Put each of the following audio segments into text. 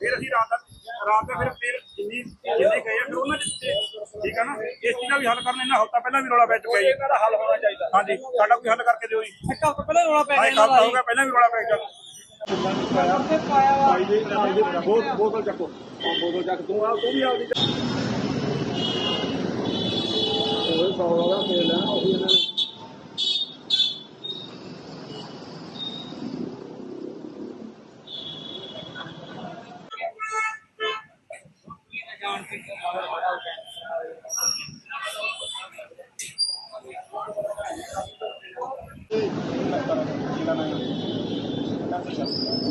ਫਿਰ ਅਸੀਂ ਰਾਤ ਦਾ ਰਾਤ ਦਾ ਫਿਰ ਫਿਰ ਜਿੰਨੀ ਜਿੰਨੇ ਗਏ ਆ ਦਿੱਤੇ। ਠੀਕ ਹੈ ਨਾ? ਇਸ ਚੀਜ਼ ਦਾ ਵੀ ਹੱਲ ਕਰਨ ਇਹਨਾਂ ਹਫ਼ਤਾ ਪਹਿਲਾਂ ਵੀ ਰੌਲਾ ਪੈ ਚੁੱਕਾ ਜੀ। ਇਹਦਾ ਹੱਲ ਹੋਣਾ ਚਾਹੀਦਾ। ਹਾਂਜੀ ਸਾਡਾ ਕੋਈ ਹੱਲ ਕਰਕੇ ਦਿਓ ਜੀ। ਇੱਕ ਹਫ਼ਤਾ ਪਹਿਲਾਂ ਰੋਣਾ ਪੈ ਹਾਂ ਗਿਆ ਇਹਨਾਂ ਦਾ ਹੋ ਗਿਆ ਪਹਿਲਾਂ ਵੀ ਰੌਲਾ ਪੈ ਗਿਆ। ਵਾ। ਬੋਤਲ ਬੋਤਲ ਚੱਕੋ। ਬੋਤਲ ਚੱਕ ਤੂੰ ਆ ਤੂੰ ਵੀ ਆਪਦੀ ਉਹ ਸੌ ਵਾਲਾ ਤੇਲ ਹੈ ਉਹ ਇਹਨਾਂ ਨੇ।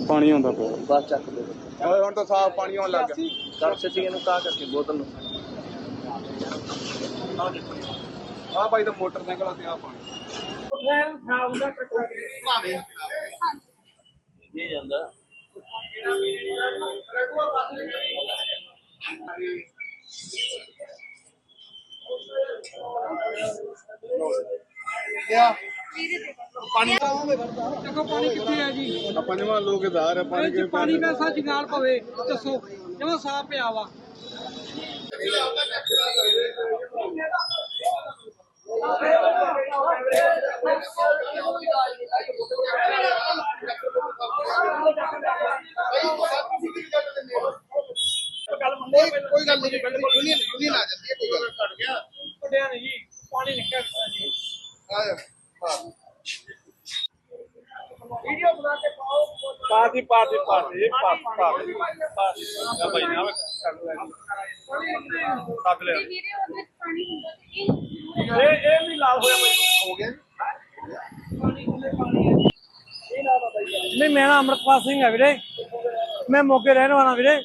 ਪਾਣੀ ਆਉਂਦਾ ਪਿਆ। ਬਸ ਚੱਕ ਦੇ। ਓਏ ਹੁਣ ਤਾਂ ਸਾਫ਼ ਪਾਣੀ ਆਉਣ ਲੱਗ ਗਿਆ। ਕਰ ਸਿੱਟੀ ਇਹਨੂੰ ਕਾ ਕਰਕੇ ਬੋਤਲ ਨੂੰ। ਆ ਭਾਈ ਤਾਂ ਮੋਟਰਸਾਈਕਲ ਤੇ ਆ ਪਾਣੀ। ਇਹ ਜਾਂਦਾ। ਦੇਖੋ ਪਾਣੀ ਕਿੱਥੇ ਆ ਜੀ ਆ ਪੰਜਵਾਂ ਲੋਕ ਹੈ ਪਾਣੀ ਇਹ ਪਾਣੀ ਵੈਸਾ ਜਗਾਲ ਪਵੇ ਦੱਸੋ ਜਮਾ ਸਾਫ਼ ਪਿਆ ਵਾ ਕੋਈ ਗੱਲ ਨਹੀਂ ਯੂਨੀਅਨ ਯੂਨੀਅਨ ਆ ਜਾਂਦੀ ਹੈ ਕੋਈ ਗੱਲ ਘਟ ਗਿਆ ਵੱਡਿਆ ਨਹੀਂ ਜੀ ਪਾਣੀ ਨਿਕਲ ਰਿਹਾ ਜੀ। ਆ ਜਾ। ਵੀਡੀਓ ਬਣਾ ਕੇ ਪਾਓ। ਪਾਤੀ ਪਾਤੀ ਪਾਤੀ ਪਾਤੀ ਪਾਤੀ ਪਾਤੀ ਆ ਭਾਈ ਨਾ ਕੱਢ ਲੈ ਵੀਰੇ ਉਹਦੇ ਵਿੱਚ ਪਾਣੀ ਹੁੰਦਾ ਤੇ ਇਹ ਇਹ ਵੀ ਲਾਲ ਹੋਇਆ ਹੋ ਗਿਆ ਨਹੀਂ ਮੈਂ ਨਾ ਅਮਰਤਪਾਲ ਸਿੰਘ ਹੈ ਵੀਰੇ। ਮੈਂ ਮੋਗੇ ਰਹਿਣ ਵਾਲਾ ਵੀਰੇ।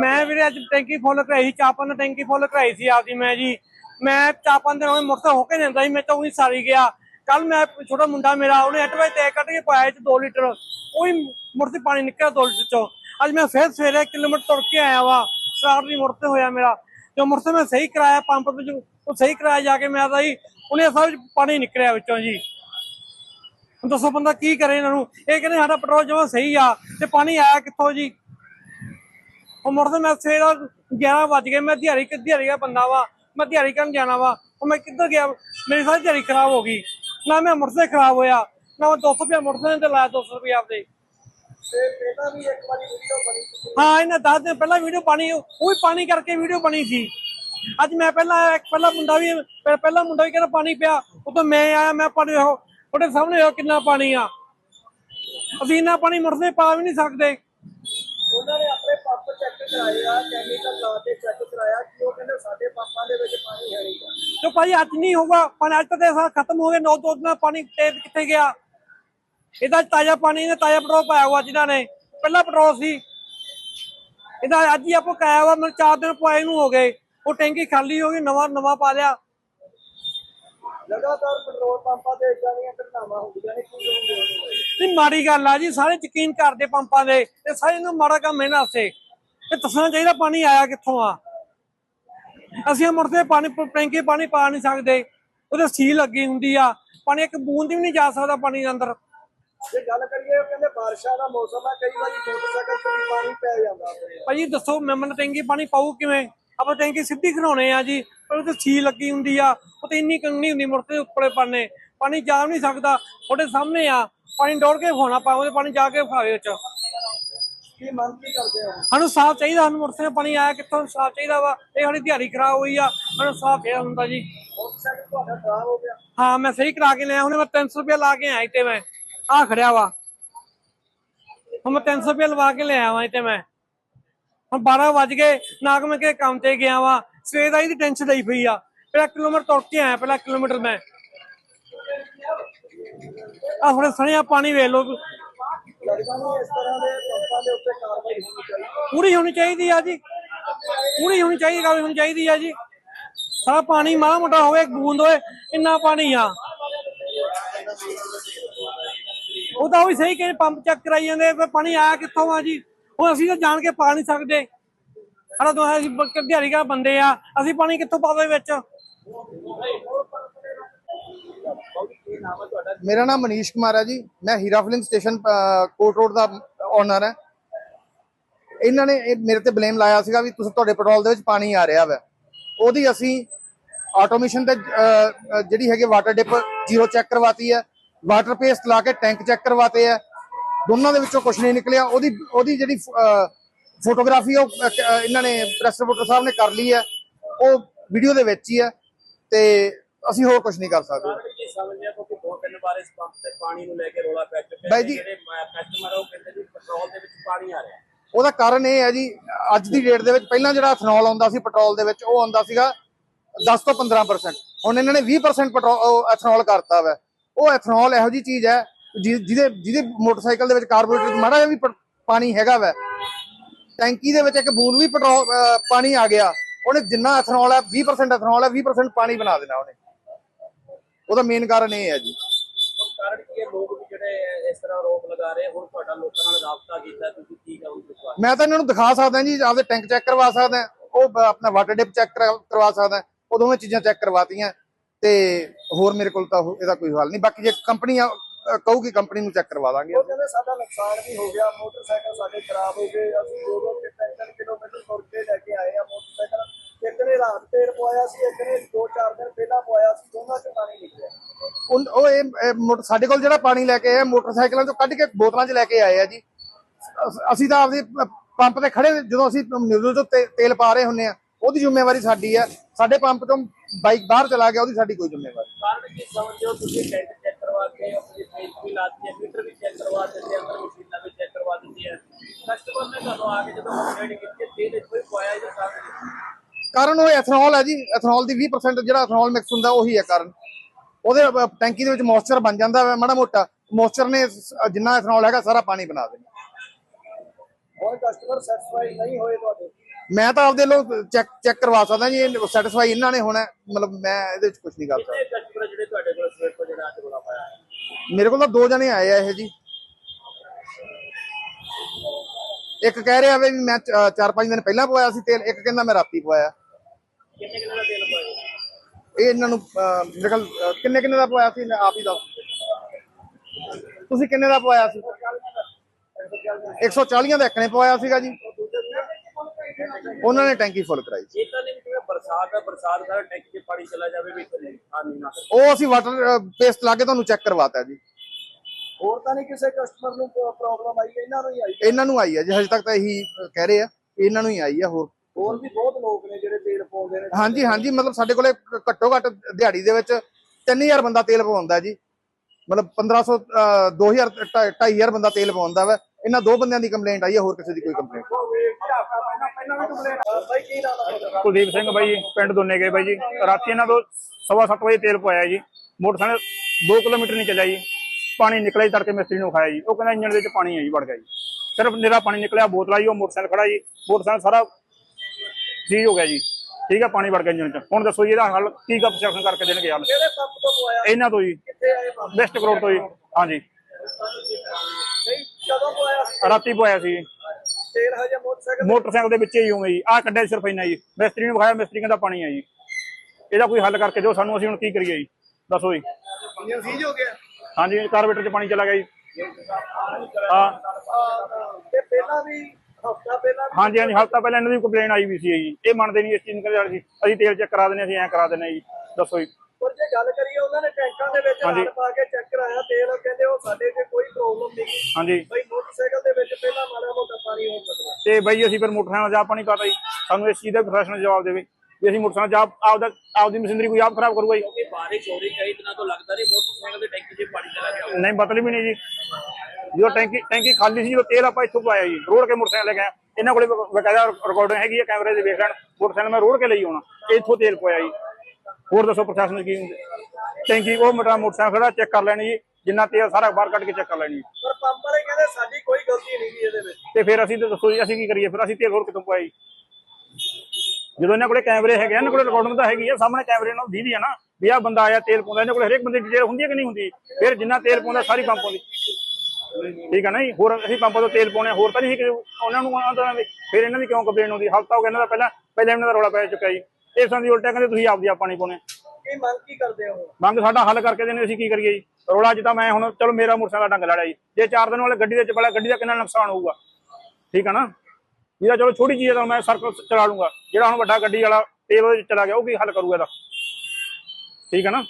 ਮੈਂ ਵੀਰੇ ਅੱਜ ਟੈਂਕੀ ਫੁੱਲ ਕਰਾਈ ਸੀ, ਚਾਪਾਂ ਦੀ ਟੈਂਕੀ ਫੁੱਲ ਕਰਾਈ ਸੀ ਆਪਦੀ ਮੈਂ ਜੀ। ਮੈਂ ਚਾਪਾਂ ਦੇ ਨਾਲ ਮੁਰਤਾ ਹੋ ਕੇ ਜਾਂਦਾ ਸੀ, ਮੈਂ ਤਾਂ ਉਹੀ ਸਾਰੀ ਗਿਆ। ਕੱਲ ਮੈਂ ਛੋਟਾ ਮੁੰਡਾ ਮੇਰਾ, ਉਹਨੇ ਐਟਵੇ ਤੇ ਕੱਢ ਕੇ ਪਾਇਆ ਚ 2 ਲੀਟਰ। ਉਹੀ ਮੁਰਤੀ ਪਾਣੀ ਨਿਕਲਿਆ 2 ਲੀਟਰ ਚੋਂ। ਅੱਜ ਮੈਂ ਫਿਰ ਸਵੇਰੇ ਕਿਲੋਮੀਟਰ ਤੁਰ ਕੇ ਆਇਆ ਵਾ ਸਟਾਰਟ ਨਹੀਂ ਮੁਰਤੇ ਹੋਇਆ ਮੇਰਾ। ਜੋ ਮੁਰਤੇ ਮੈਂ ਸਹੀ ਕਰਾਇਆ, ਪੰਪ ਵਿੱਚ ਉਹ ਸਹੀ ਕਰਾਇਆ ਜਾ ਕੇ, ਮੈਂ ਤਾਂ ਜੀ, ਉਹਨੇ ਸਭ ਪਾਣੀ ਨਿਕਲਿਆ ਵਿੱਚੋਂ ਜੀ। ਹੁਣ ਦੱਸੋ ਬੰਦਾ ਕੀ ਕਰੇ ਇਹਨਾਂ ਨੂੰ? ਇਹ ਕਹਿੰਦੇ ਸਾਡਾ ਪੈਟਰੋਲ ਜਮਾ ਸਹੀ ਆ, ਤੇ ਪਾਣੀ ਆਇਆ ਕਿੱਥੋਂ ਜੀ? ਉਹ ਮੁੜਦੇ ਮੈਂ ਸਵੇਰ 11 ਵਜ ਗਏ ਮੈਂ ਦਿਹਾੜੀ ਕਿ ਦਿਹਾੜੀ ਦਾ ਬੰਦਾ ਵਾ ਮੈਂ ਦਿਹਾੜੀ ਕਰਨ ਜਾਣਾ ਵਾ। ਉਹ ਮੈਂ ਕਿੱਧਰ ਗਿਆ? ਮੇਰੀ ਸਾਰੀ ਦਿਹਾੜੀ ਖਰਾਬ ਹੋ ਗਈ। ਨਾ ਮੈਂ ਮੁਰਸੇ ਖਰਾਬ ਹੋਇਆ ਨਾ ਮੈਂ 200 ਰੁਪਇਆ ਮੁਰਸੇ ਤੇ ਲਾਇਆ 200 ਰੁਪਇਆ ਆਪਦੇ। ਹਾਂ ਇਹਨਾਂ 10 ਦਿਨ ਪਹਿਲਾਂ ਵੀਡੀਓ ਪਾਣੀ ਉਹ ਵੀ ਪਾਣੀ ਕਰਕੇ ਵੀਡੀਓ ਬਣੀ ਸੀ। ਅੱਜ ਮੈਂ ਪਹਿਲਾਂ ਇੱਕ ਪਹਿਲਾ ਮੁੰਡਾ ਵੀ ਪਹਿ- ਪਹਿਲਾ ਮੁੰਡਾ ਵੀ ਕਹਿੰਦਾ ਪਾਣੀ ਪਿਆ ਉਦੋਂ ਮੈਂ ਆਇਆ ਮੈਂ ਪਾਣੀ ਉਹ ਤੁਹਾਡੇ ਸਾਹਮਣੇ ਹੋ ਕਿੰਨਾ ਪਾਣੀ ਆ। ਅਸੀਂ ਇੰਨਾ ਪਾਣੀ ਮੁਰਸੇ ਪਾ ਵੀ ਨਹੀਂ ਸਕਦੇ। ਉਹਨਾਂ ਨੇ ਆਪਣੇ ਪੰਪ ਚੈੱਕ ਕਰਾਏ ਕੈਮੀਕਲ ਲਾ ਕੇ ਚੈੱਕ ਕਰਾਇਆ ਕਿ ਉਹ ਕਹਿੰਦੇ ਸਾਡੇ ਪੰਪਾਂ ਦੇ ਵਿੱਚ ਪਾਣੀ ਹੈ ਨਹੀਂਗਾ ਤੇ ਭਾਈ ਅੱਜ ਨਹੀਂ ਹੋਊਗਾ ਪਾਣੀ ਅੱਜ ਤੱਕ ਇਹ ਖਤਮ ਹੋ ਗਿਆ ਨੌ ਦੋ ਦਿਨਾਂ ਪਾਣੀ ਤੇ ਕਿੱਥੇ ਗਿਆ? ਇਹਦਾ ਤਾਜ਼ਾ ਪਾਣੀ, ਇਹਨੇ ਤਾਜ਼ਾ ਪੈਟਰੋਲ ਪਾਇਆ ਹੋਇਆ ਜਿਨ੍ਹਾਂ ਨੇ। ਪਹਿਲਾ ਪੈਟਰੋਲ ਸੀ। ਇਹਦਾ ਅੱਜ ਹੀ ਆਪਾਂ ਕਾਇਆ ਵਾ ਮੈਨੂੰ ਚਾਰ ਦਿਨ ਪਵਾਏ ਨੂੰ ਹੋ ਗਏ। ਉਹ ਟੈਂਕੀ ਖਾਲੀ ਹੋ ਗਈ, ਨਵਾਂ ਨਵਾਂ ਪਾ ਲਿਆ। ਲਗਾਤਾਰ ਪੈਟਰੋਲ ਪੰਪਾਂ ਤੇ ਇਦਾਂ ਦੀਆਂ ਘਟਨਾਵਾਂ ਹੁੰਦੀਆਂ ਨੇ ਕੀ ਕਰੋਗੇ ਨਹੀਂ ਮਾੜੀ ਗੱਲ ਆ ਜੀ ਸਾਰੇ ਯਕੀਨ ਕਰਦੇ ਪੰਪਾਂ ਦੇ ਤੇ ਸਾਰੇ ਨੂੰ ਮਾੜਾ ਕੰਮ ਇਹਨਾਂ ਵਾਸਤੇ। ਇਹ ਦੱਸਣਾ ਚਾਹੀਦਾ ਪਾਣੀ ਆਇਆ ਕਿੱਥੋਂ ਆ? ਅਸੀਂ ਮੁਰਦੇ ਪਾਣੀ ਟੈਂਕੀ ਪਾਣੀ ਪਾ ਨਹੀਂ ਸਕਦੇ। ਉਹਦੇ ਸੀਲ ਲੱਗੀ ਹੁੰਦੀ ਆ। ਪਾਣੀ ਇੱਕ ਬੂੰਦ ਵੀ ਨਹੀਂ ਜਾ ਸਕਦਾ ਪਾਣੀ ਦੇ ਅੰਦਰ। ਜੇ ਗੱਲ ਕਰੀਏ ਉਹ ਕਹਿੰਦੇ ਬਾਰਿਸ਼ਾਂ ਦਾ ਮੌਸਮ ਆ ਕਈ ਵਾਰੀ ਮੋਟਰਸਾਈਕਲ ਤੇ ਵੀ ਪਾਣੀ ਪੈ ਜਾਂਦਾ। ਭਾਜੀ ਦੱਸੋ ਮੈਮਨ ਟੈਂਕੀ ਪਾਣੀ ਪਾਊ ਕਿਵੇਂ? ਆਪਾਂ ਟੈਂਕੀ ਸਿੱਧੀ ਖੜਾਉਣੇ ਆ ਜੀ। ਪਰ ਉਹਦੇ ਛੀ ਲੱਗੀ ਹੁੰਦੀ ਆ ਉਹ ਤੇ ਇੰਨੀ ਕੰਗਣੀ ਹੁੰਦੀ ਮੁਰਤੇ ਉੱਪਰੇ ਪਾਣੇ ਪਾਣੀ ਜਾ ਨਹੀਂ ਸਕਦਾ ਤੁਹਾਡੇ ਸਾਹਮਣੇ ਆ ਪਾਣੀ ਡੋੜ ਕੇ ਖੋਣਾ ਪਾ ਉਹਦੇ ਪਾਣੀ ਜਾ ਕੇ ਖਾਵੇ ਉਹ ਚ। ਕੀ ਮੰਗ ਕੀ ਕਰਦੇ ਆ ਸਾਨੂੰ ਸਾਫ਼ ਚਾਹੀਦਾ ਸਾਨੂੰ ਮੁਰਤੇ ਪਾਣੀ ਆਇਆ ਕਿੱਥੋਂ ਸਾਫ਼ ਚਾਹੀਦਾ ਵਾ? ਇਹ ਸਾਡੀ ਦਿਹਾੜੀ ਖਰਾਬ ਹੋਈ ਆ ਸਾਨੂੰ ਸਾਫ਼ ਚਾਹੀਦਾ ਹੁੰਦਾ ਜੀ। ਹੋ ਹਾਂ ਮੈਂ ਸਹੀ ਕਰਾ ਕੇ ਲਿਆ ਹੁਣੇ ਮੈਂ 300 ਰੁਪਏ ਲਾ ਕੇ ਆਇਆ ਤੇ ਮੈਂ ਆ ਖੜਿਆ ਵਾ। ਹੁਣ ਮੈਂ 300 ਰੁਪਏ ਲਵਾ ਕੇ ਲਿਆ ਵਾਂ ਤੇ ਮੈਂ। ਹੁਣ 12 ਵਜ ਗਏ ਨਾ ਕਿ ਮੈਂ ਕਿਤੇ ਕੰਮ ਤੇ ਗਿਆ ਵਾਂ ਸਵੇਰ ਦਾ ਇਹਦੀ ਟੈਨਸ਼ਨ ਲਈ ਪਈ ਆ। ਪਹਿਲਾਂ ਕਿਲੋਮੀਟਰ ਤੁਰ ਕੇ ਆਇਆ, ਪਹਿਲਾਂ ਕਿਲੋਮੀਟਰ ਮੈਂ। ਆ ਹੁਣ ਸਣਿਆ ਪਾਣੀ ਵੇਖ ਲੋ ਪੂਰੀ ਹੋਣੀ ਚਾਹੀਦੀ ਆ ਜੀ। ਪੂਰੀ ਹੋਣੀ ਚਾਹੀਦੀ, ਗੱਲ ਹੋਣੀ ਚਾਹੀਦੀ ਆ ਜੀ। ਸਾਰਾ ਪਾਣੀ ਮਾੜਾ ਮੋਟਾ ਹੋਵੇ, ਬੂੰਦ ਹੋਵੇ, ਇੰਨਾ ਪਾਣੀ ਆ। ਉਹ ਤਾਂ ਉਹ ਵੀ ਸਹੀ ਕਿ ਪੰਪ ਚੈੱਕ ਕਰਾਈ ਜਾਂਦੇ ਪਾਣੀ ਆਇਆ ਕਿੱਥੋਂ ਆ ਜੀ? ਉਹ ਅਸੀਂ ਤਾਂ ਜਾਣ ਕੇ ਪਾ ਨਹੀਂ ਸਕਦੇ। ਸਾਡਾ ਦੋਹਾਂ ਅਸੀਂ ਬ- ਦਿਹਾੜੀ ਕਾ ਬੰਦੇ ਆ ਅਸੀਂ ਪਾਣੀ ਕਿੱਥੋਂ ਪਾਵੇ ਵਿੱਚ? ਮੇਰਾ ਨਾਮ ਮਨੀਸ਼ ਕੁਮਾਰ ਹੈ ਜੀ ਮੈਂ ਹੀਰਾ ਫਿਲਿੰਗ ਸਟੇਸ਼ਨ ਅ, ਕੋਟ ਰੋਡ ਦਾ ਓਨਰ ਹੈ ਇਹਨਾਂ ਨੇ ਇਹ ਮੇਰੇ ਤੇ ਬਲੇਮ ਲਾਇਆ ਸੀਗਾ ਵੀ ਤੁਸੀਂ ਤੁਹਾਡੇ ਪੈਟਰੋਲ ਦੇ ਵਿੱਚ ਪਾਣੀ ਆ ਰਿਹਾ ਵਾ। ਉਹਦੀ ਅਸੀਂ ਆਟੋਮੇਸ਼ਨ ਤੇ ਅ, ਅ, ਜਿਹੜੀ ਹੈਗੀ ਵਾਟਰ ਡਿਪ ਜ਼ੀਰੋ ਚੈੱਕ ਕਰਵਾਤੀ ਹੈ ਵਾਟਰ ਪੇਸਟ ਲਾ ਕੇ ਟੈਂਕ ਚੈੱਕ ਕਰਵਾਤੇ ਹੈ ਦੋਨਾਂ ਦੇ ਵਿੱਚੋਂ ਕੁਝ ਨਹੀਂ ਨਿਕਲਿਆ। ਉਹਦੀ ਉਹਦੀ ਜਿਹੜੀ ਫੋਟੋਗ੍ਰਾਫੀ ਉਹ ਇਹਨਾਂ ਨੇ ਪ੍ਰੈਸ ਰਿਪੋਰਟਰ ਸਾਹਿਬ ਨੇ ਕਰ ਲਈ ਹੈ। ਉਹ ਵੀਡੀਓ ਦੇ ਵਿੱਚ ਹੀ ਹੈ ਤੇ ਅਸੀਂ ਹੋਰ ਕੁਝ ਨਹੀਂ ਕਰ ਸਕਦੇ। ਕੀ ਸਮਝਿਆ ਕਿਉਂਕਿ ਦੋ ਤਿੰਨ ਵਾਰ ਇਸ ਪੰਪ ਤੇ ਪਾਣੀ ਨੂੰ ਲੈ ਕੇ ਰੋਲਾ ਪੈ ਚੁੱਕਿਆ ਬਾਈ। ਜੀ- ਜਿਹੜੇ ਕਸਟਮਰ ਉਹ ਕਹਿੰਦੇ ਵੀ ਪੈਟਰੋਲ ਦੇ ਵਿੱਚ ਪਾਣੀ ਆ ਰਿਹਾ ਉਹਦਾ ਕਾਰਨ ਇਹ ਹੈ ਜੀ ਅੱਜ ਦੀ ਡੇਟ ਦੇ ਵਿੱਚ ਪਹਿਲਾਂ ਜਿਹੜਾ ਇਥਨੋਲ ਆਉਂਦਾ ਸੀ ਪੈਟਰੋਲ ਦੇ ਵਿੱਚ ਉਹ ਆਉਂਦਾ ਸੀਗਾ 10 ਤੋਂ 15% ਹੁਣ ਇਹਨਾਂ ਨੇ 20% ਪੈਟਰੋਲ ਇਥਨੋਲ ਕਰਤਾ ਵਾ। ਉਹ ਇਥਨੋਲ ਇਹੋ ਜੀ ਚੀਜ਼ ਹੈ ਜਿ- ਜਿਹਦੇ ਜਿਹਦੇ ਮੋਟਰਸਾਈਕਲ ਦੇ ਵਿੱਚ ਕਾਰਬੋਰੇਟਰ ਮਾੜਾ ਜਿਹਾ ਵੀ ਪ- ਪਾਣੀ ਹੈਗਾ ਵਾ ਟੈਂਕੀ ਦੇ ਵਿੱਚ ਇੱਕ ਬੂੰਦ ਵੀ ਪੈਟਰੋਲ ਪਾਣੀ ਆ ਗਿਆ। ਉਹਨੇ ਜਿੰਨਾ ਇਥਨੋਲ ਹੈ 20% ਇਥਨੋਲ ਹੈ 20% ਪਾਣੀ ਬਣਾ ਦੇਣਾ ਉਹਨੇ। ਉਹਦਾ ਮੇਨ ਕਾਰਨ ਇਹ ਹੈ ਜੀ। ਉਹ ਕਾਰਨ ਕੀ ਹੈ? ਲੋਕ ਵੀ ਜਿਹੜੇ ਇਸ ਤਰ੍ਹਾਂ ਰੋਕ ਲਗਾ ਰਹੇ ਹੁਣ ਤੁਹਾਡਾ ਲੋਕਾਂ ਨਾਲ ਰਾਬਤਾ ਕੀਤਾ ਤੁਸੀਂ ਕੀ ਕਹੋਗੇ ਇਸ ਬਾਰੇ? ਮੈਂ ਤਾਂ ਇਹਨਾਂ ਨੂੰ ਦਿਖਾ ਸਕਦਾ ਜੀ ਆਪਦੇ ਟੈਂਕ ਚੈੱਕ ਕਰਵਾ ਸਕਦਾ ਉਹ ਆਪਣਾ ਵਾਟਰ ਡਿਪ ਚੈੱਕ ਕਰਵਾ ਸਕਦਾ ਉਹ ਦੋਵੇਂ ਚੀਜ਼ਾਂ ਚੈੱਕ ਕਰਵਾਤੀਆਂ। ਤੇ ਹੋਰ ਮੇਰੇ ਕੋਲ ਤਾਂ ਇਹਦਾ ਕੋਈ ਹੱਲ ਨਹੀਂ। ਬਾਕੀ ਜੇ ਕੰਪਨੀ ਆ- ਅ, ਕਹੂਗੀ ਕੰਪਨੀ ਨੂੰ ਚੈੱਕ ਕਰਵਾ ਦਾਂਗੇ ਉਹ ਕਹਿੰਦੇ ਸਾਡਾ ਨੁਕਸਾਨ ਵੀ ਹੋ ਗਿਆ ਮੋਟਰਸਾਈਕਲ ਸਾਡੇ ਖਰਾਬ ਹੋ ਗਏ ਅਸੀਂ ਦੋ ਦੋ ਤੇ ਤਿੰਨ ਤਿੰਨ ਕਿਲੋਮੀਟਰ ਤੁਰ ਕੇ ਲੈ ਕੇ ਆਏ ਆ ਮੋਟਰਸਾਈਕਲ। ਇੱਕ ਨੇ ਰਾਤ ਤੇਲ ਪਵਾਇਆ ਸੀ ਇੱਕ ਨੇ ਦੋ ਚਾਰ ਦਿਨ ਪਹਿਲਾਂ ਪਵਾਇਆ ਸੀ ਦੋਨਾਂ ਚ ਪਾਣੀ ਨਿਕਲਿਆ। ਉਹ ਇਹ ਸਾਡੇ ਕੋਲ ਜਿਹੜਾ ਪਾਣੀ ਲੈ ਕੇ ਆਏ ਆ, ਮੋਟਰਸਾਈਕਲਾਂ ਤੋਂ ਕੱਢ ਕੇ ਬੋਤਲਾਂ 'ਚ ਲੈ ਕੇ ਆਏ ਆ ਜੀ। ਅਸ- ਤਾਂ ਆਪਦੇ ਪੰਪ ਤੇ ਖੜੇ ਜਦੋਂ ਅਸੀਂ ਨਿਊਜ਼ਲ ਤੋਂ ਤੇਲ ਪਾ ਰਹੇ ਹੁੰਨੇ ਆ ਉਹਦੀ ਜ਼ਿੰਮੇਵਾਰੀ ਸਾਡੀ ਹੈ ਸਾਡੇ ਪੰਪ ਤੋਂ ਬਾਈਕ ਬਾਹਰ ਚਲਾ ਗਿਆ ਉਹਦੀ ਸਾਡੀ ਕੋਈ ਜ਼ਿੰਮੇਵਾਰੀ ਕਾਰਨ ਕੀ ਸਮਝਦੇ ਹੋ ਤੁਸੀਂ ਟੈਂਕ ਕਰਵਾ ਕੇ ਆਪਣੀ ਫੇਸ ਵੀ ਲਾਤੀ ਹੈ ਮੀਟਰ ਵੀ ਚੈੱਕ ਕਰਵਾ ਦਿੰਦੇ ਆ ਅੰਦਰ ਮਸ਼ੀਨਾਂ ਵੀ ਚੈੱਕ ਕਰਵਾ ਦਿੰਦੀ ਹੈ ਕਸਟਮਰ ਨੇ ਤੁਹਾਨੂੰ ਆ ਕੇ ਜਦੋਂ ਕੰਪਲੇਂਟ ਕੀਤੀ ਤੇਲ ਵਿੱਚ ਕੋਈ ਪਾਇਆ ਕਾਰਨ ਕੀ? ਕਾਰਨ ਉਹ ਐਥਨੋਲ ਹੈ ਜੀ ਐਥਨੋਲ ਦੀ 20% ਜਿਹੜਾ ਐਥਨੋਲ ਮਿਕਸ ਹੁੰਦਾ ਉਹੀ ਹੈ ਕਾਰਨ। ਉਹਦੇ ਟੈਂਕੀ ਦੇ ਵਿੱਚ ਮੋਇਸਚਰ ਬਣ ਜਾਂਦਾ ਹੈ ਮਾੜਾ ਮੋਟਾ। ਮੋਇਸਚਰ ਨੇ ਜਿੰਨਾ ਐਥਨੋਲ ਹੈਗਾ ਸਾਰਾ ਪਾਣੀ ਬਣਾ ਦੇਣਾ। ਹੁਣ ਕਸਟਮਰ ਸੈਟੀਸਫਾਈ ਨਹੀਂ ਹੋਏ ਤੁਹਾਡੇ? ਮੈਂ ਤਾਂ ਆਪਦੇ ਲੋ ਚੈੱਕ ਚੈੱਕ ਕਰਵਾ ਸਕਦਾ ਜੀ ਸੈਟੀਸਫਾਈ ਇਹਨਾਂ ਨੇ ਹੋਣਾ। ਮਤਲਬ ਮੈਂ ਇਹਦੇ ਵਿੱਚ ਕੁਝ ਨਹੀਂ ਕਰ ਸਕਦਾ ਕਿੰਨੇ ਕਸਟਮਰ ਜਿਹੜੇ ਤੁਹਾਡੇ ਕੋਲ ਸਵੇਰ ਤੋਂ ਜਿਹੜਾ ਅੱਜ ਰੋਲਾ ਪਾਇਆ ਹੈ? ਮੇਰੇ ਕੋਲ ਤਾਂ ਦੋ ਜਣੇ ਆਏ ਆ ਇਹ ਜੀ। ਇੱਕ ਕਹਿ ਰਿਹਾ ਵੀ ਮੈਂ ਚ- ਚਾਰ ਪੰਜ ਦਿਨ ਪਹਿਲਾਂ ਪਵਾਇਆ ਸੀ ਤੇਲ ਇੱਕ ਕਹਿੰਦਾ ਮੈਂ ਰਾਤੀ ਪਵਾਇਆ। ਕਿੰਨੇ ਕਿੰਨੇ ਦਾ ਤੇਲ ਪਾਇਆ ਇਹ ਇਹਨਾਂ ਨੂੰ ਮੇਰੇ ਅਹ, ਕਿੰਨੇ ਕਿੰਨੇ ਦਾ ਪਵਾਇਆ ਸੀ ਆਪ ਹੀ ਦੱਸ। ਤੁਸੀਂ ਕਿੰਨੇ ਦਾ ਪਵਾਇਆ ਸੀ? 140 ਦਾ ਇੱਕ ਨੇ ਪਵਾਇਆ ਸੀਗਾ ਜੀ। ਉਹਨਾਂ ਨੇ ਟੈਂਕੀ ਫੁੱਲ ਕਰਾਈ ਸੀ। ਬਰਸਾਤ ਹੈ ਬਰਸਾਤ ਦਾ ਟੈਂਕ 'ਚ ਪਾਣੀ ਚਲਾ ਜਾਵੇ ਵੀ ਹਾਨੀ ਨਾ ਉਹ ਅਸੀਂ ਵਾਟਰ ਪੇਸਟ ਲਾ ਕੇ ਤੁਹਾਨੂੰ ਚੈੱਕ ਕਰਵਾਤਾ ਜੀ। ਹੋਰ ਤਾਂ ਨਹੀਂ ਕਿਸੇ ਕਸਟਮਰ ਨੂੰ ਪ੍ਰੋਬਲਮ ਆਈ ਇਹਨਾਂ ਨੂੰ ਹੀ ਆਈ ਇਹਨਾਂ ਨੂੰ ਆਈ ਹੈ ਜੀ ਹਜੇ ਤੱਕ ਤਾਂ ਇਹੀ ਕਹਿ ਰਹੇ ਆ ਇਹਨਾਂ ਨੂੰ ਹੀ ਆਈ ਆ ਹੋਰ। ਹੋਰ ਵੀ ਬਹੁਤ ਲੋਕ ਨੇ ਜਿਹੜੇ ਤੇਲ ਪਾਉਂਦੇ ਨੇ। ਹਾਂਜੀ ਹਾਂਜੀ ਮਤਲਬ ਸਾਡੇ ਕੋਲੇ ਘੱਟੋ ਘੱਟ ਦਿਹਾੜੀ ਦੇ ਵਿੱਚ 3000 ਬੰਦਾ ਤੇਲ ਪਵਾਉਂਦਾ ਜੀ। ਮਤਲਬ 1500 ਅਹ, 2000 ਢਾਈ- 2500 ਬੰਦਾ ਤੇਲ ਪਵਾਉਂਦਾ ਵਾ। ਇਹਨਾਂ ਦੋ ਬੰਦਿਆਂ ਦੀ ਕੰਪਲੇਂਟ ਆਈ ਹੈ ਹੋਰ ਕਿਸੇ ਦੀ ਕੋਈ ਕੰਪਲੇਂਟ ਕੁਲਦੀਪ ਸਿੰਘ ਬਾਈ ਜੀ, ਪਿੰਡ ਦੋਨੇ ਗਏ ਬਾਈ ਜੀ। ਰਾਤੀ ਇਹਨਾਂ ਤੋਂ ਸਵਾ ਸੱਤ ਵਜੇ ਤੇਲ ਪਵਾਇਆ ਜੀ। ਮੋਟਰਸਾਈਕਲ 2 ਕਿਲੋਮੀਟਰ ਨਹੀਂ ਚੱਲਿਆ ਜੀ। ਪਾਣੀ ਨਿਕਲਿਆ ਜੀ ਤੜਕੇ ਮਿਸਤਰੀ ਨੂੰ ਖਾਇਆ ਜੀ। ਉਹ ਕਹਿੰਦਾ ਇੰਜਣ ਦੇ ਵਿੱਚ ਪਾਣੀ ਹੈ ਜੀ ਵੜ ਗਿਆ ਜੀ। ਸਿਰਫ ਨਿਰਾ ਪਾਣੀ ਨਿਕਲਿਆ ਬੋਤਲ ਆ ਜੀ ਉਹ ਮੋਟਰਸਾਈਕਲ ਖੜਾ ਜੀ। ਮੋਟਰਸਾਈਕਲ ਸਾਰਾ ਸੀਜ਼ ਹੋ ਗਿਆ ਜੀ। ਠੀਕ ਹੈ ਪਾਣੀ ਵੜ ਗਿਆ ਇੰਜਣ ਚ। ਹੁਣ ਦੱਸੋ ਜੀ ਇਹਦਾ ਹੱਲ ਕੀ ਕਾ ਪ੍ਰਸ਼ਾਸਨ ਕਰਕੇ ਦੇਣਗੇ ਹੱਲ? ਇਹਨਾਂ ਤੋਂ ਜੀ। ਕਿੱਥੇ ਆਏ ਪੰਪ ਵੈਸਟ ਕਰੋੜ ਤੋਂ ਜੀ। ਹਾਂਜੀ। ਕਦੋਂ ਪਵਾਇਆ ਸੀ? ਰਾਤੀ ਪਵਾਇਆ ਸੀ। ਤੇਲ ਹਜੇ ਮੋਟਰਸਾਈਕਲ ਮੋਟਰਸਾਈਕਲ ਦੇ ਵਿੱਚ ਹੀ ਹੋਵੇ ਜੀ। ਆਹ ਕੱਢਿਆ ਸਿਰਫ ਇੰਨਾ ਜੀ। ਮਿਸਤਰੀ ਨੂੰ ਵਿਖਾਇਆ ਮਿਸਤਰੀ ਕਹਿੰਦਾ ਪਾਣੀ ਹੈ ਜੀ। ਇਹਦਾ ਕੋਈ ਹੱਲ ਕਰਕੇ ਦਿਓ ਸਾਨੂੰ ਅਸੀਂ ਹੁਣ ਕੀ ਕਰੀਏ ਜੀ? ਦੱਸੋ ਜੀ। ਇੰਜਨ ਸੀਜ ਹੋ ਗਿਆ? ਹਾਂਜੀ ਕਾਰਬੇਟਰ 'ਚ ਪਾਣੀ ਚਲਾ ਗਿਆ ਜੀ। ਹਾਂ। ਤੇ ਪਹਿਲਾਂ ਵੀ ਹਫਤਾ ਪਹਿਲਾਂ ਹਾਂਜੀ ਹਾਂਜੀ ਹਫ਼ਤਾ ਪਹਿਲਾਂ ਇਹਨਾਂ ਦੀ ਕੰਪਲੇਨ ਆਈ ਵੀ ਸੀ ਜੀ। ਇਹ ਮੰਨਦੇ ਨਹੀਂ ਇਸ ਚੀਜ਼ ਨੂੰ ਕਹਿੰਦੇ ਸੀ ਅਸੀਂ ਤੇਲ ਚੈੱਕ ਕਰਾ ਦਿੰਦੇ ਅਸੀਂ ਐਂ ਕਰਾ ਦਿੰਦੇ ਜੀ। ਦੱਸੋ ਜੀ। ਪਰ ਜੇ ਗੱਲ ਕਰੀਏ ਉਹਨਾਂ ਨੇ ਟੈਂਕਾਂ ਦੇ ਵਿੱਚ ਹਾਂਜੀ। ਹੱਲ ਪਾ ਕੇ ਚੈੱਕ ਕਰਾਇਆ ਤੇਲ ਕਹਿੰਦੇ ਉਹ ਸਾਡੇ ਤੇ ਕੋਈ ਪ੍ਰੋਬਲਮ ਨਹੀਂ। ਹਾਂਜੀ। ਬਈ ਮੋਟਰਸਾਈਕਲ ਦੇ ਵਿੱਚ ਪਹਿਲਾਂ ਮਾੜਾ ਮੋਟਾ ਪਾਣੀ ਹੋਣ ਲੱਗਦਾ ਤੇ ਬਈ ਅਸੀਂ ਫਿਰ ਮੋਟਰਸਾਈਕਲ ਦਾ ਪਾਣੀ ਪਾਤਾ ਜੀ ਸਾਨੂੰ ਇਸ ਚੀਜ਼ ਦਾ ਪ੍ਰੋਫੈਸ਼ਨਲ ਜਵਾਬ ਦੇਵੇ। ਵੀ ਅਸੀਂ ਮੋਟਰਸਾਈਕਲ ਜਾ ਆਪਦਾ ਆਪਦੀ ਮਸ਼ੀਨਰੀ ਕੋਈ ਆਪ ਖਰਾਬ ਕਰੂਗਾ ਜੀ। ਕਿਉਂਕਿ ਬਾਰਿਸ਼ ਹੋ ਰਹੀ ਕਈ ਦਿਨਾਂ ਤੋਂ ਲੱਗਦਾ ਨਹੀਂ ਮੋਟਰਸਾਈਕਲ ਦੇ ਟੈਂਕੀ 'ਚ ਪਾਣੀ ਚਲਾ ਗਿਆ। ਨਹੀਂ ਬਤਲ ਵੀ ਨਹੀਂ ਜੀ। ਜਦੋਂ ਟੈਂਕੀ ਟੈਂਕੀ ਖਾਲੀ ਸੀ ਜਦੋਂ ਤੇਲ ਆਪਾਂ ਇੱਥੋਂ ਪਾਇਆ ਜੀ ਰੋੜ ਕੇ ਮੋਟਰਸਾਈਕਲ ਲੈ ਕੇ ਆਏ ਇਹਨਾਂ ਕੋਲੇ ਬਕਾਇਦਾ ਰਿਕਾਰਡਿੰਗ ਹੈਗੀ ਹੈ ਕੈਮਰੇ ਦੇ ਵੇਖ ਲੈਣ ਮੋਟਰਸਾਈਕਲ ਮੈਂ ਰੋੜ ਕੇ ਲਈ ਆਉਣਾ। ਇੱਥੋਂ ਤੇਲ ਪਾਇਆ ਜੀ। ਹੋਰ ਦੱਸੋ ਪ੍ਰਸ਼ਾਸਨ ਕੀ ਟੈਂਕੀ ਉਹ ਮੇਰਾ ਮੋਟਰਸਾਈਕਲ ਖੜਾ ਚੈੱਕ ਕਰ ਲੈਣੀ ਜੀ। ਜਿੰਨਾ ਤੇਲ ਸਾਰਾ ਬਾਹਰ ਕੱਢ ਕੇ ਚੈੱਕ ਕਰ ਲੈਣੀ ਪਰ ਪੰਪ ਵਾਲੇ ਕਹਿੰਦੇ ਸਾਡੀ ਕੋਈ ਗਲਤੀ ਨਹੀਂ ਜੀ ਇਹਦੇ ਵਿੱਚ। ਤੇ ਫਿਰ ਅਸੀਂ ਤੇ ਦੱਸੋ ਜੀ ਅਸੀਂ ਕੀ ਕਰੀਏ? ਫਿਰ ਅਸੀਂ ਤੇਲ ਹੋਰ ਕਿਤੋਂ ਪਾਇਆ ਜੀ ਜਦੋਂ ਇਹਨਾਂ ਕੋਲੇ ਕੈਮਰੇ ਹੈਗੇ ਇਹਨਾਂ ਕੋਲੇ ਰਿਕਾਰਡਿੰਗ ਤਾਂ ਹੈਗੀ ਆ ਸਾਹਮਣੇ ਕੈਮਰੇ ਨਾਲ ਦੀਦੀ ਆ ਨਾ ਵੀ ਆ ਬੰਦਾ ਆਇਆ ਤੇਲ ਪਾਉਂਦਾ ਇਹਨਾਂ ਕੋਲੇ ਹਰੇਕ ਬੰਦੇ ਦੀ ਡਿਟੇਲ ਹੁੰਦੀ ਹੈ ਕਿ ਨਹੀਂ ਹੁੰਦੀ? ਫਿਰ ਜਿੰਨਾ ਤੇਲ ਪਾਉਂਦਾ ਸਾਰੀ ਪੰਪ ਪਾਉਂਦੀ ਠੀਕ ਆ ਨਾ ਜੀ? ਹੋਰ ਅਸੀਂ ਪੰਪਾਂ ਤੋਂ ਤੇਲ ਪਾਉਣੇ ਹੋਰ ਤਾਂ ਨਹੀਂ ਕਿ ਉਹਨਾਂ ਨੂੰ ਆਉਂਦਾ ਫਿਰ ਇਹਨਾਂ ਦੀ ਕਿਉਂ ਕੰਪਲੇਨ ਹੁੰਦੀ ਹਫਤਾ ਹੋ ਗਿਆ ਇਹਨਾਂ ਦਾ ਪਹਿਲਾਂ ਪਹਿਲਾਂ ਇਹਨਾਂ ਦਾ ਰੌਲਾ ਪੈ ਚੁੱਕਾ ਜੀ। ਇਹ ਸੰਦੀ ਉਲਟਾ ਕਹਿੰਦੇ ਤੁਸੀਂ ਆਪਦੀ ਆਪ ਪਾਣੀ ਪਾਉਣੇ। ਕੀ ਮੰਗ ਕੀ ਕਰਦੇ ਹੋ? ਮੰਗ ਸਾਡਾ ਹੱਲ ਕਰਕੇ ਦੇਣੇ ਅਸੀਂ ਕੀ ਕਰੀਏ ਜੀ? ਰੌਲਾ ਜਿੱਦਾਂ ਮੈਂ ਹੁਣ ਚਲੋ ਮੇਰਾ ਮੋਟਰਸਾਈਕਲ ਦਾ ਡੰਗ ਲੜਿਆ ਜੀ। ਜੇ ਚਾਰ ਦਿਨ ਵਾਲੇ ਗੱਡੀ ਦੇ ਚ ਬੜਾ ਗੱਡੀ ਦਾ ਕਿੰਨਾ ਨੁਕਸਾਨ ਹੋਊਗਾ? ਠੀਕ ਆ ਨਾ? ਇਹਦਾ ਚਲੋ ਛੋਟੀ ਚੀਜ਼ ਹੈ ਤਾਂ ਮੈਂ ਸਰਕਲ ਚਲਾ ਲੂੰਗਾ। ਜਿਹੜਾ ਹੁਣ ਵੱਡਾ ਗੱਡੀ ਵਾਲਾ ਤੇਲ ਉਹਦੇ ਚਲਾ ਗਿਆ ਉਹ ਕੀ ਹੱਲ ਕਰੂਗਾ ਇਹਦਾ? ਠੀਕ ਆ ਨਾ?